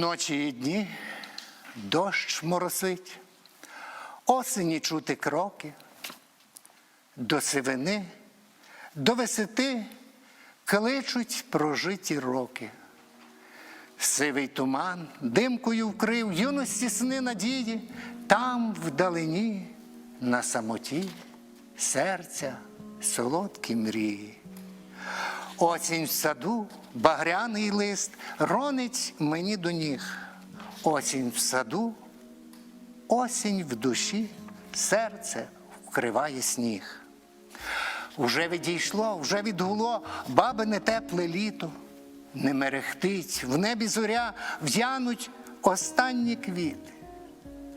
Ночі і дні дощ моросить, осені чути кроки, до сивини, до висоти кличуть прожиті роки. Сивий туман димкою вкрив юності сни надії, там вдалині, на самоті, серця солодкі мрії. Осінь в саду, багряний лист, ронить мені до ніг. Осінь в саду, осінь в душі, серце вкриває сніг. Уже відійшло, вже відгуло бабине тепле літо, не мерехтить, в небі зоря в'януть останні квіти.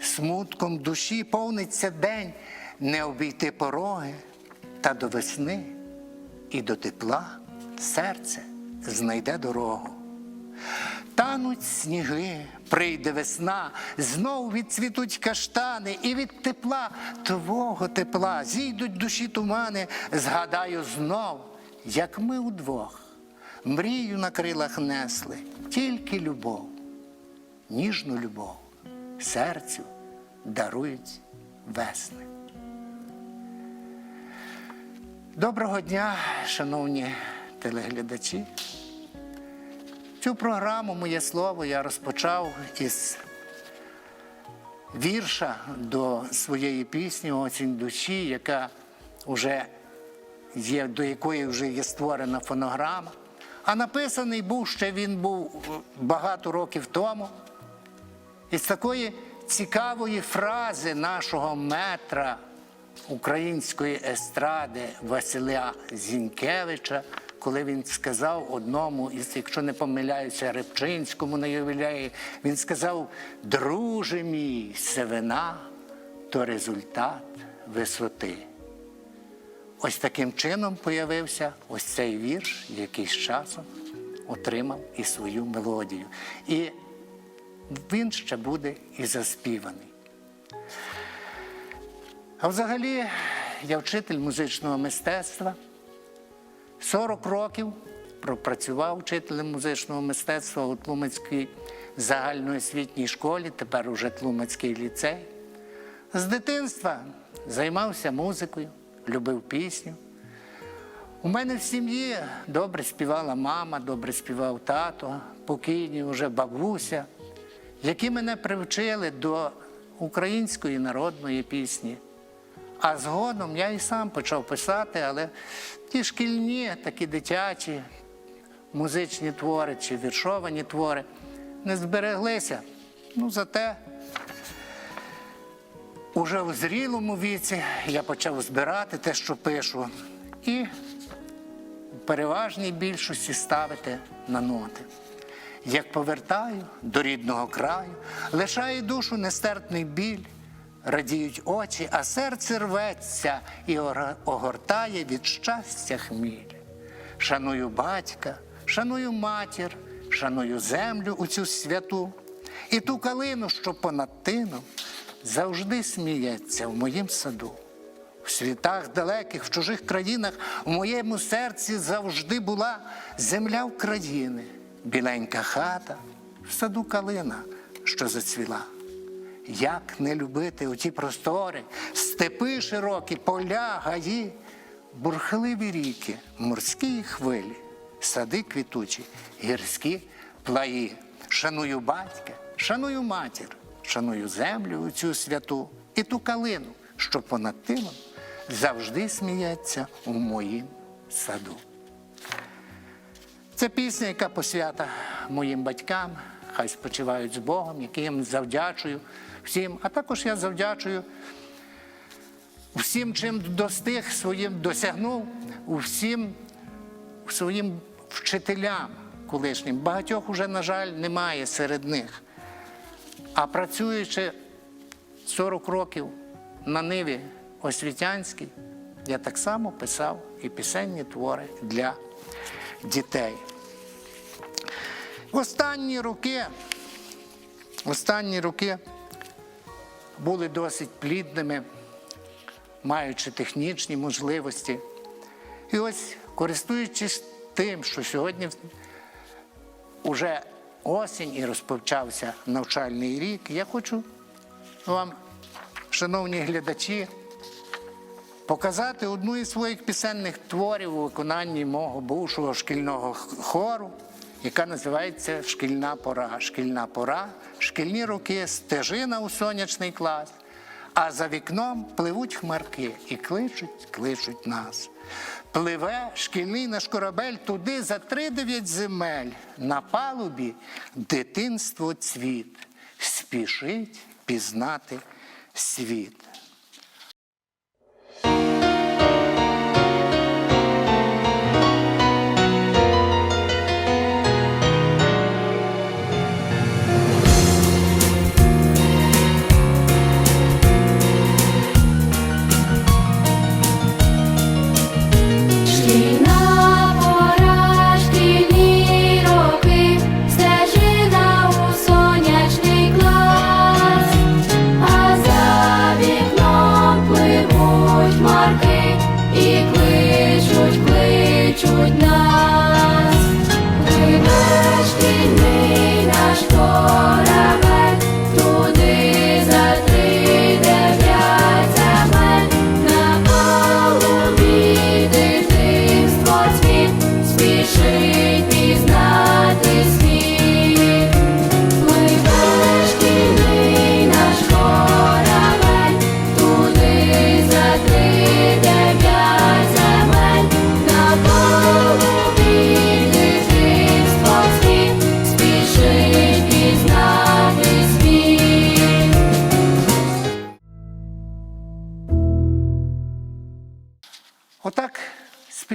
Смутком душі повниться день, не обійти пороги, та до весни і до тепла серце знайде дорогу. Тануть сніги, прийде весна, знов відцвітуть каштани, і від тепла, твого тепла, зійдуть душі тумани, згадаю знов, як ми удвох, мрію на крилах несли, тільки любов, ніжну любов, серцю дарують весни. Доброго дня, шановні телеглядачі. Цю програму Моє слово я розпочав із вірша до своєї пісні Осінь душі, яка вже є, до якої вже є створена фонограма. А написаний був ще він був багато років тому. Із такої цікавої фрази нашого метра української естради Василя Зінкевича, коли він сказав одному із, якщо не помиляюся, Рибчинському на ювілеї, він сказав: Друже мій, севина то результат висоти. Ось таким чином появився ось цей вірш, який з часом отримав і свою мелодію. І він ще буде і заспіваний. А взагалі, я вчитель музичного мистецтва. 40 років пропрацював вчителем музичного мистецтва у Тлумацькій загальноосвітній школі, тепер уже Тлумацький ліцей. З дитинства займався музикою, любив пісню. У мене в сім'ї добре співала мама, добре співав тато, покійні вже бабуся, які мене привчили до української народної пісні. А згодом я і сам почав писати, але ті шкільні, такі дитячі, музичні твори чи віршовані твори не збереглися. Ну, зате уже у зрілому віці я почав збирати те, що пишу, і в переважній більшості ставити на ноти. Як повертаю до рідного краю, лишає душу нестерпний біль, радіють очі, а серце рветься і огортає від щастя хміль. Шаную батька, шаную матір, шаную землю у цю святу, і ту калину, що понад тином, завжди сміється в моїм саду. В світах далеких, в чужих країнах, в моєму серці завжди була земля України, біленька хата, в саду калина, що зацвіла. Як не любити оті простори, степи широкі, поля, гаї, бурхливі ріки, морські хвилі, сади квітучі, гірські плаї. Шаную батька, шаную матір, шаную землю у цю святу і ту калину, що понад тилом завжди сміється у моїм саду. Це пісня, яка посвята моїм батькам, хай спочивають з Богом, яким завдячую всім. А також я завдячую всім, чим достиг своїм досягнув, усім своїм вчителям колишнім. Багатьох уже, на жаль, немає серед них. А працюючи 40 років на ниві освітянській, я так само писав і пісенні твори для дітей. Останні роки, останні роки були досить плідними, маючи технічні можливості. І ось, користуючись тим, що сьогодні вже осінь і розпочався навчальний рік. Я хочу вам, шановні глядачі, показати одну із своїх пісенних творів у виконанні мого бувшого шкільного хору, яка називається Шкільна пора. Шкільна пора, шкільні роки, стежина у сонячний клас. А за вікном пливуть хмарки і кличуть, кличуть нас. Пливе шкільний наш корабель туди за три-дев'ять земель. На палубі дитинство цвіт, спішить пізнати світ.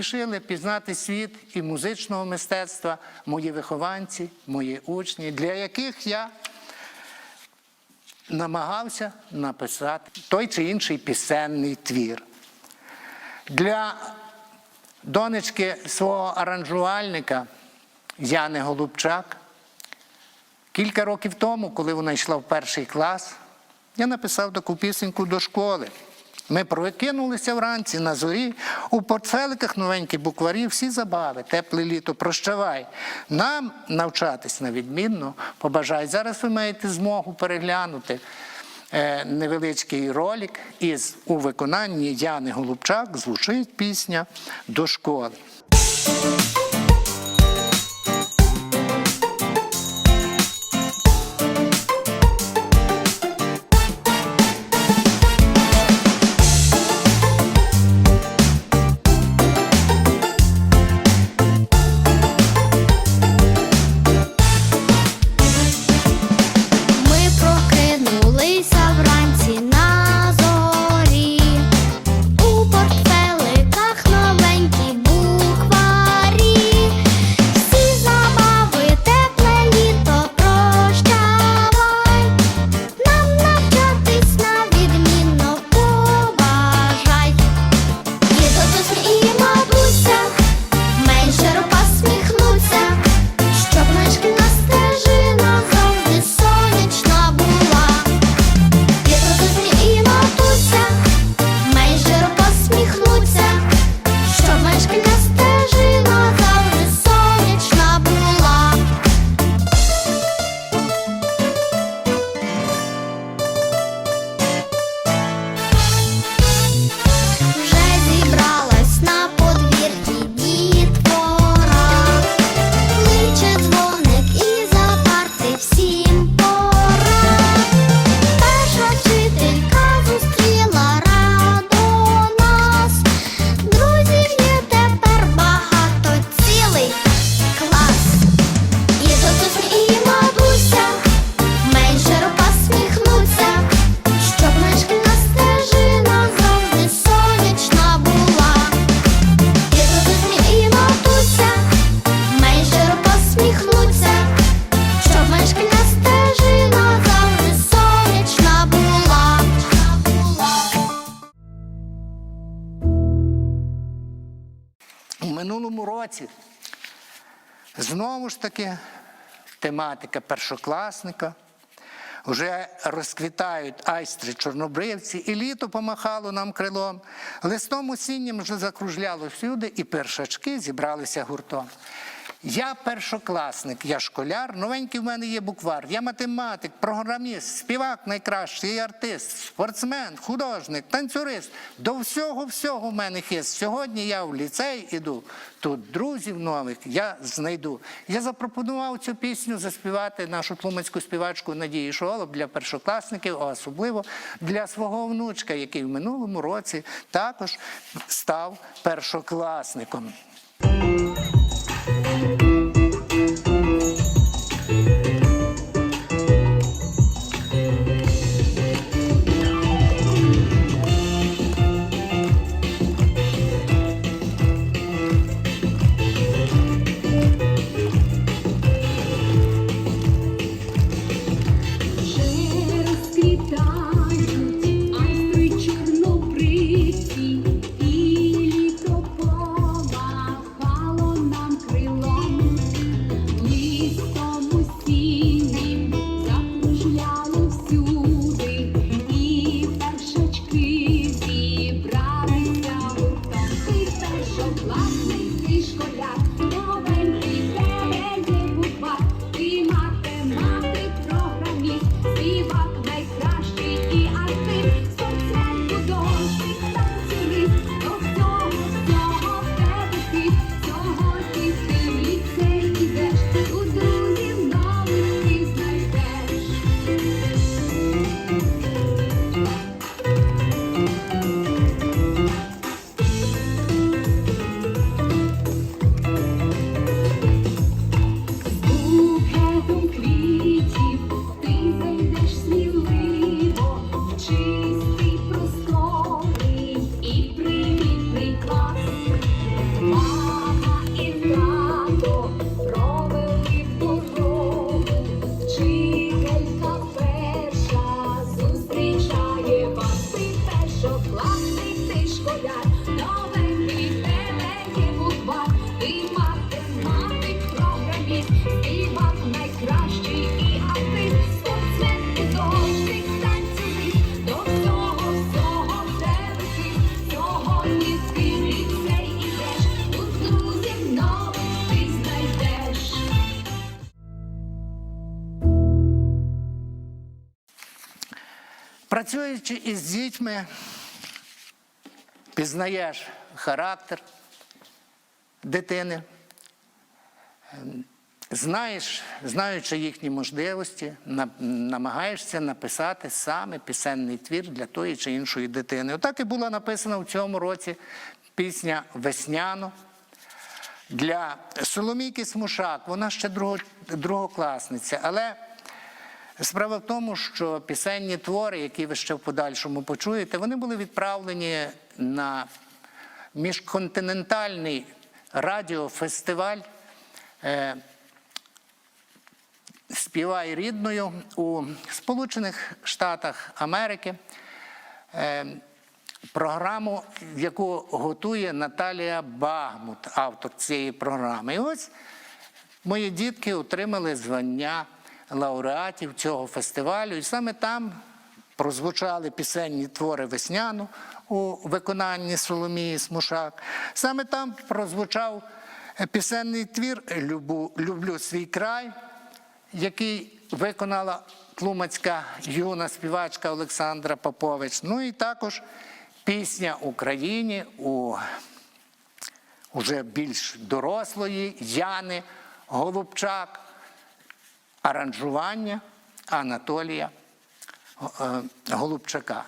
Спішили пізнати світ і музичного мистецтва мої вихованці, мої учні, для яких я намагався написати той чи інший пісенний твір. Для донечки свого аранжувальника Яни Голубчак кілька років тому, коли вона йшла в перший клас, я написав таку пісеньку до школи. Ми прокинулися вранці на зорі, у портфеликах новенькі букварі, всі забави, тепле літо, прощавай. Нам навчатись на відмінно, побажай. Зараз ви маєте змогу переглянути е, невеличкий ролик із у виконанні Яни Голубчак звучить пісня до школи. Році знову ж таки тематика першокласника. Вже розквітають айстри чорнобривці, і літо помахало нам крилом. Листом осіннім вже закружляло всюди, і першачки зібралися гуртом. Я першокласник, я школяр, новенький в мене є буквар. Я математик, програміст, співак найкращий, я артист, спортсмен, художник, танцюрист. До всього всього в мене хист. Сьогодні я в ліцей іду. Тут друзів нових я знайду. Я запропонував цю пісню заспівати нашу тлумацьку співачку Надії Шолоб для першокласників, а особливо для свого внучка, який в минулому році також став першокласником. Працюючи із дітьми, пізнаєш характер дитини, знаєш, знаючи їхні можливості, намагаєшся написати саме пісенний твір для тої чи іншої дитини. Отак і була написана в цьому році пісня Весняно для Соломійки Смушак. Вона ще друго, другокласниця, але Справа в тому, що пісенні твори, які ви ще в подальшому почуєте, вони були відправлені на міжконтинентальний радіофестиваль е, Співай рідною у Сполучених Штатах Америки. Е, програму, яку готує Наталія Багмут, автор цієї програми. І ось мої дітки отримали звання лауреатів цього фестивалю, і саме там прозвучали пісенні твори весняну у виконанні Соломії Смушак. Саме там прозвучав пісенний твір «Любу, Люблю свій край, який виконала тлумацька юна співачка Олександра Попович. Ну і також пісня Україні у уже більш дорослої Яни Голубчак, аранжування Анатолія е, Голубчака.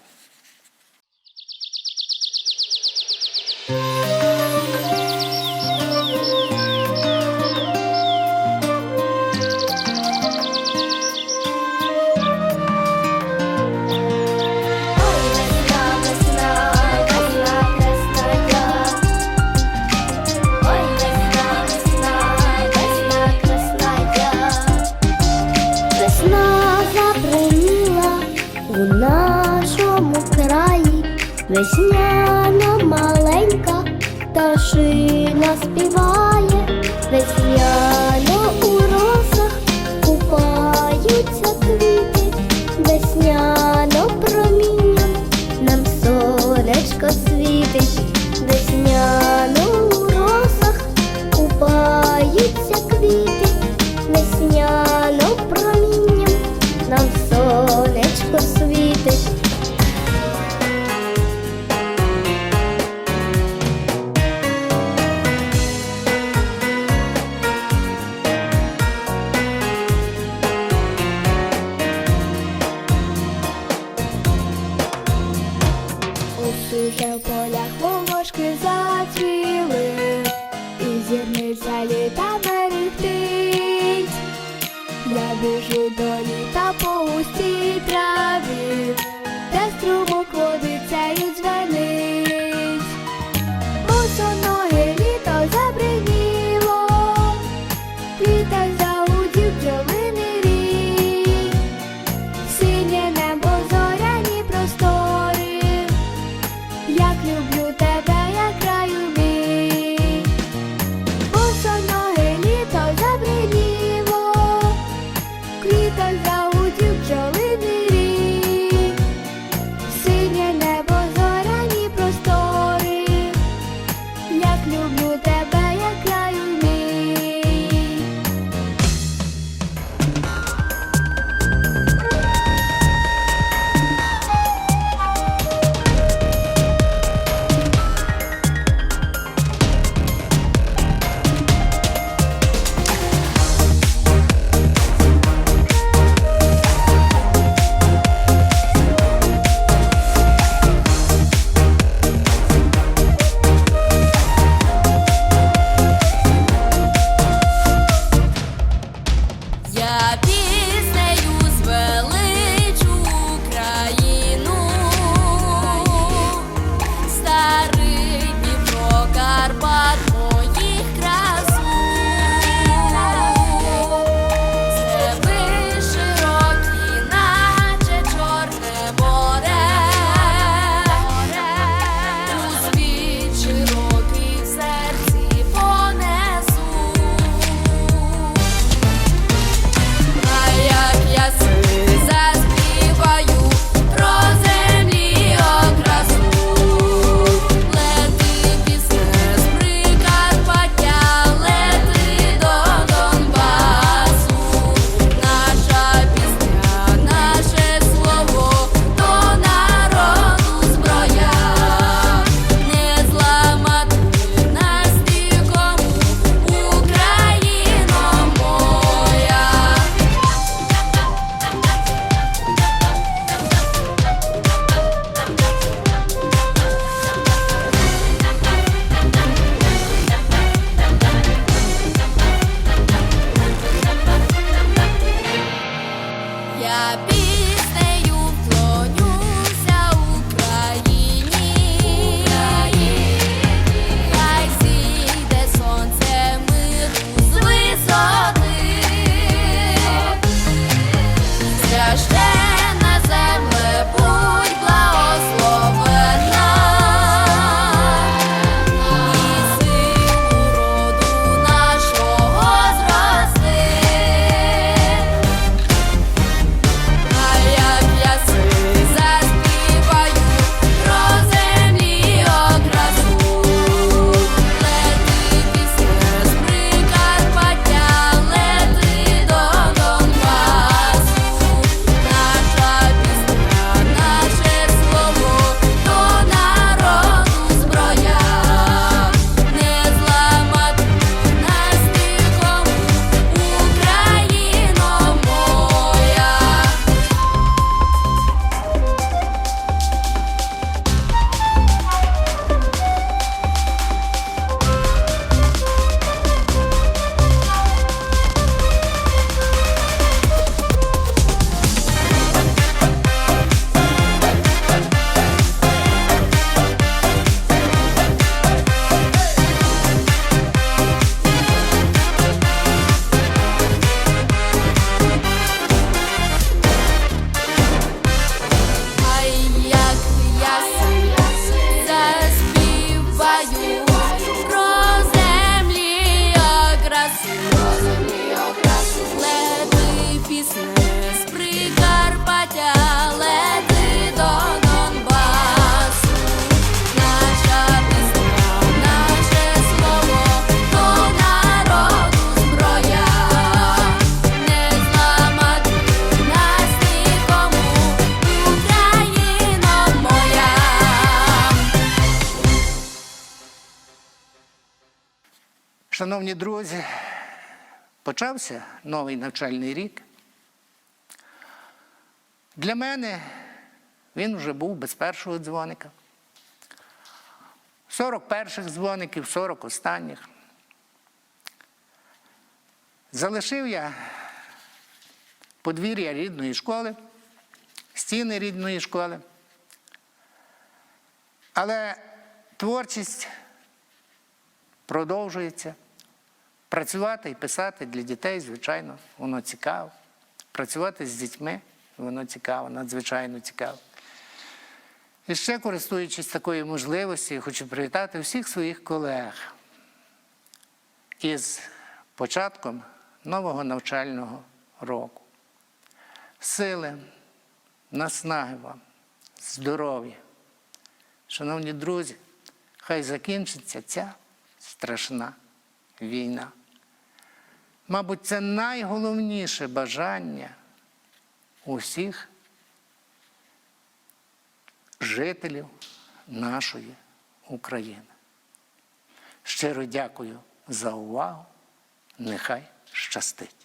Світить, весняно у росах купаються Листя Yes. Шановні друзі, почався новий навчальний рік. Для мене він вже був без першого дзвоника. 40 перших дзвоників, 40 останніх. Залишив я подвір'я рідної школи, стіни рідної школи. Але творчість продовжується. Працювати і писати для дітей, звичайно, воно цікаво. Працювати з дітьми, воно цікаво, надзвичайно цікаво. І ще користуючись такою можливістю, хочу привітати всіх своїх колег із початком нового навчального року. Сили, наснаги вам, здоров'я. Шановні друзі, хай закінчиться ця страшна війна. Мабуть, це найголовніше бажання усіх жителів нашої України. Щиро дякую за увагу. Нехай щастить.